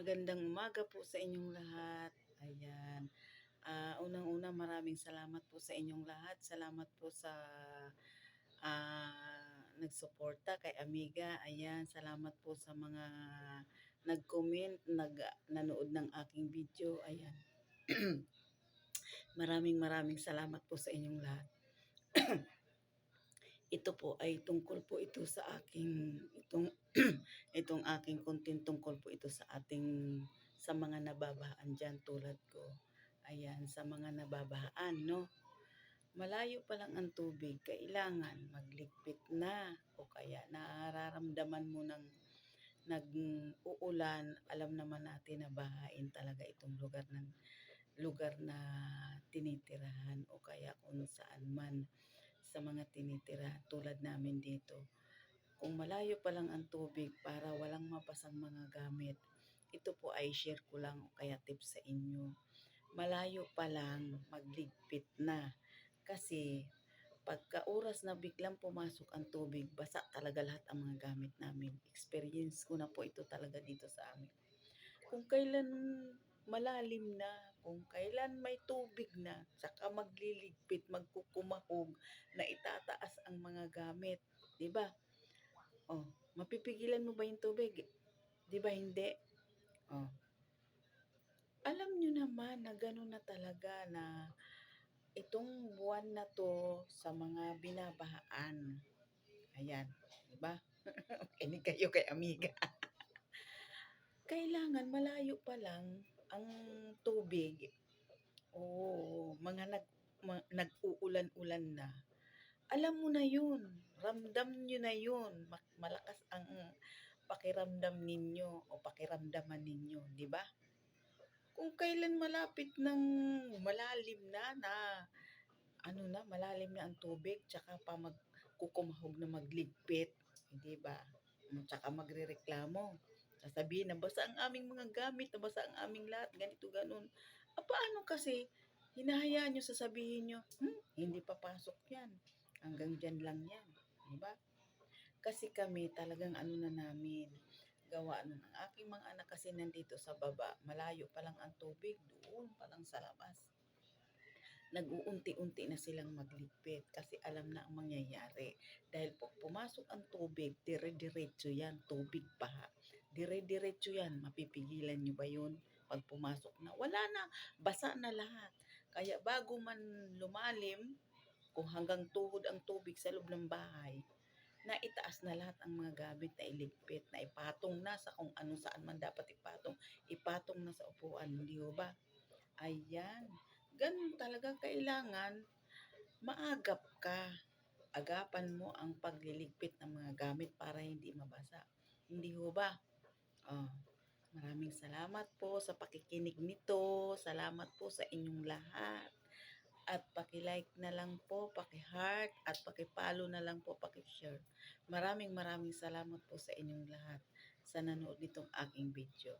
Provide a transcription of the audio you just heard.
Magandang umaga po sa inyong lahat. Ayan. Ah, unang-una maraming salamat po sa inyong lahat. Salamat po sa ah, nagsuporta kay Amiga. Ayan, salamat po sa mga nag-comment, nag nanood ng aking video. Ayan. maraming maraming salamat po sa inyong lahat. ito po ay tungkol po ito sa aking itong itong aking content tungkol po ito sa ating sa mga nababahaan diyan tulad ko. Ayan, sa mga nababahaan, no? Malayo pa lang ang tubig, kailangan magligpit na o kaya nararamdaman mo ng nag-uulan, alam naman natin na bahain talaga itong lugar ng lugar na tinitirahan o kaya kung saan man sa mga tinitira tulad namin dito. Kung malayo pa lang ang tubig para walang mapasang mga gamit, ito po ay share ko lang o kaya tips sa inyo. Malayo pa lang magligpit na kasi pagka oras na biglang pumasok ang tubig, basa talaga lahat ang mga gamit namin. Experience ko na po ito talaga dito sa amin. Kung kailan malalim na, kung kailan may tubig na, saka magliligpit, magkukumahog, na itataas ang mga gamit. ba? Oh, mapipigilan mo ba yung tubig? 'Di ba hindi? Oh. Alam nyo naman na gano'n na talaga na itong buwan na to sa mga binabahaan. Ayan, 'di ba? Kinig kayo kay amiga. Kailangan malayo pa lang ang tubig. Oo, mga nag ma, nag-uulan-ulan na. Alam mo na 'yun. Ramdam nyo na 'yun. Ma- Malakas ang pakiramdam ninyo o pakiramdaman ninyo, 'di ba? Kung kailan malapit ng malalim na na ano na, malalim na ang tubig, tsaka pa magkukumahog na magligpit, hindi ba? Mm, Tsaka magrereklamo. Sasabihin na basa ang aming mga gamit, nabasa ang aming lahat, ganito, ganun. Ah, paano kasi hinahayaan nyo, sasabihin nyo, hmm, hindi papasok yan. Hanggang dyan lang yan. Di ba? Kasi kami talagang ano na namin, gawa na ng aking mga anak kasi nandito sa baba, malayo pa lang ang tubig, doon pa lang sa labas nag-uunti-unti na silang magligpit kasi alam na ang mangyayari. Dahil po pumasok ang tubig, dire-diretso yan, tubig pa. Dire-diretso yan, mapipigilan nyo ba yun? Pag pumasok na, wala na, basa na lahat. Kaya bago man lumalim, kung hanggang tuhod ang tubig sa loob ng bahay, na itaas na lahat ang mga gamit na iligpit, na ipatong na sa kung ano saan man dapat ipatong, ipatong na sa upuan, hindi ho ba? Ayan ganun talaga kailangan maagap ka. Agapan mo ang pagliligpit ng mga gamit para hindi mabasa. Hindi ho ba? Oh, maraming salamat po sa pakikinig nito. Salamat po sa inyong lahat. At paki-like na lang po, paki-heart, at paki-follow na lang po, paki-share. Maraming maraming salamat po sa inyong lahat sa nanood nitong aking video.